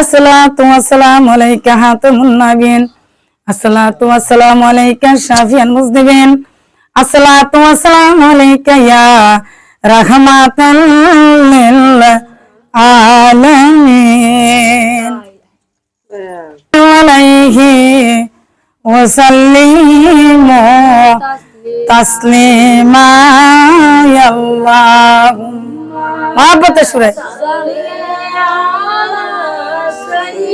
আসসালাতু ওয়াসসালামু আলাইকা হাতামুন ওয়াসসালামু আলাইকা শাফিয়াল মুজনিবিন আসসালাতু ওয়াসসালামু আলাইকা ইয়া রাহমাতাল লিল আলামিন। আলাইহি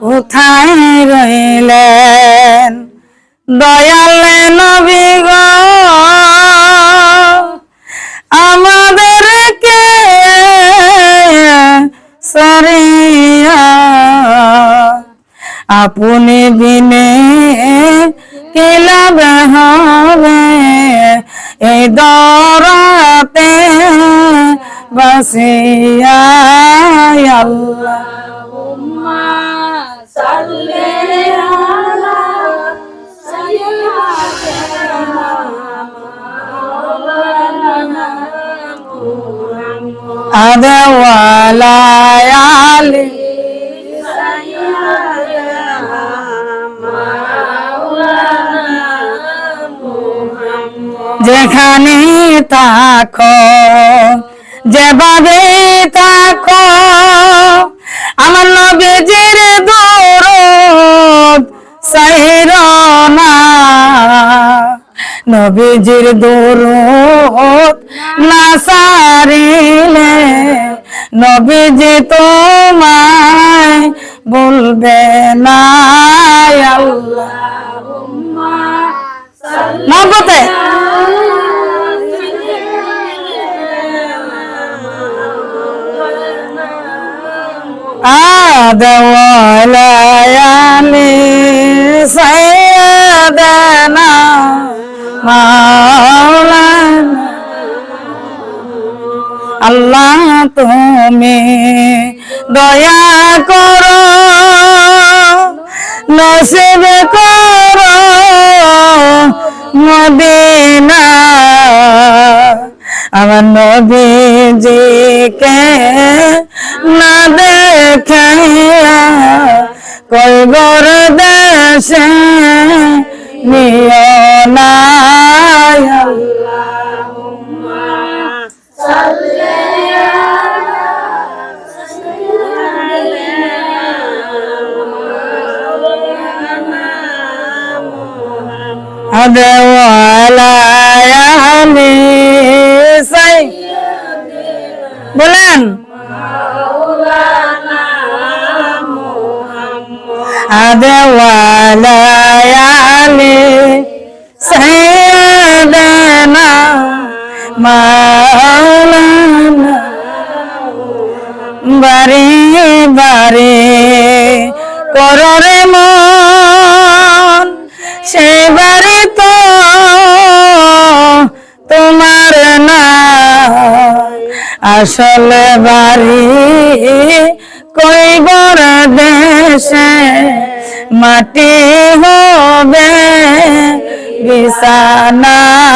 কোথায় রইলেন দয়াল নবী গো। আমাদেরকে সরিয়া? আপনি বসিয়া আল্লাহ আদওয়ালায়ালি যেখানে থাকো যেভাবে থাকো, আমার নবীজির দৌড় সাইর না। নবীজির দৌড় না সারিলে নবীজি তোমায় বলবে না। আল্লাহ সাইয়্যিদানা মাওলানা। আল্লাহ তুমি দয়া করো নসিব করো মদিনা। আমার নবীজিকে বলেন। আদওয়ালায়ালি সাইয়্যিদানা মাওলানা। বারে বারে কররে মন। সেবারে তো তোমার না আসলে বাড়ি কইবর দেশে? মাটি হবে বিছানায়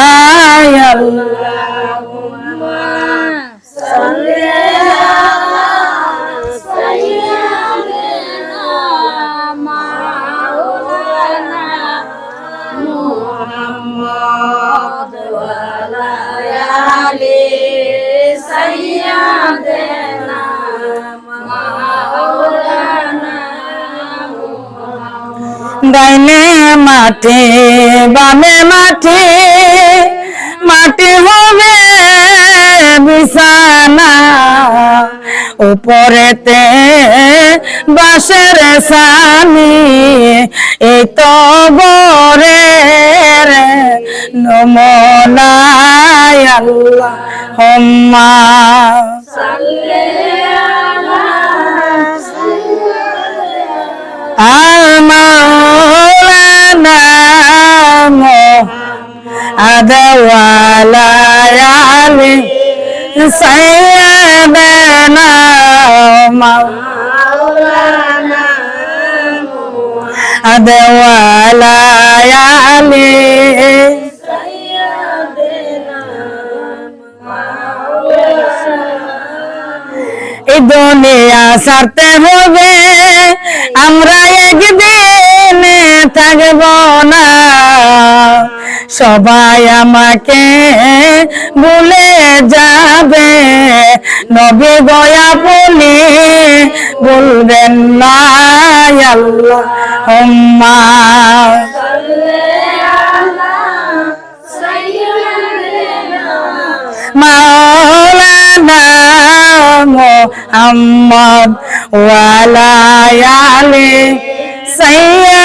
ডাইনে মাটি বামে মাটি মাটি হবে বিছানা। উপরেতে বাসের সানি এই তো গরে নমনায় আল্লাহ হম্মা। محمد وعلى آله سيدنا مولانا محمد وعلى آله এই দুনিয়া সারতে হবে আমরা একদিন থাকব না। সবাই আমাকে ভুলে যাবে। নবী গয়া বলি বলবেন না আল্লাহ হুম্মা মোহাম্মদ ওয়ালা সাইয়্যিদানা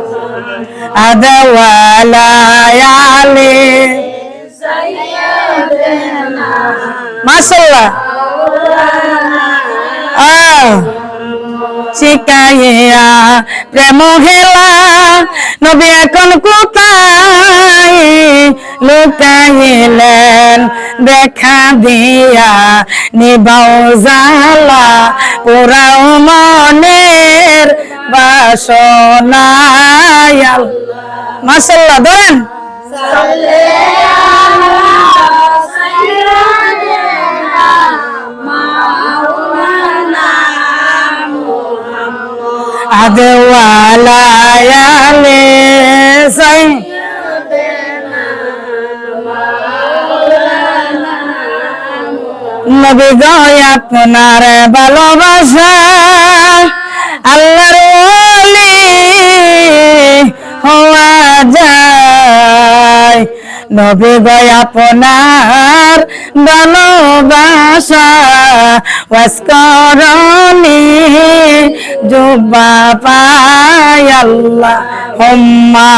আদওয়ালায়ালি। মাশাআল্লাহ। আহ শিকাইয়া প্রেম নবী এখন কোথায়? লুকাইলেন, দেখা দিয়া নিবাও জালা পোড়াও মনের বাসনায়। মাসাল্লাহ ধরেন আদওয়ালায়ালে সাই। নবী গয় আপনার ভালোবাসা আল্লাহর হওয়া যায়। নবী গয় আপনার ভালোবাসা ওয়াসকরণি জুবা পায় আল্লাহ হম্মা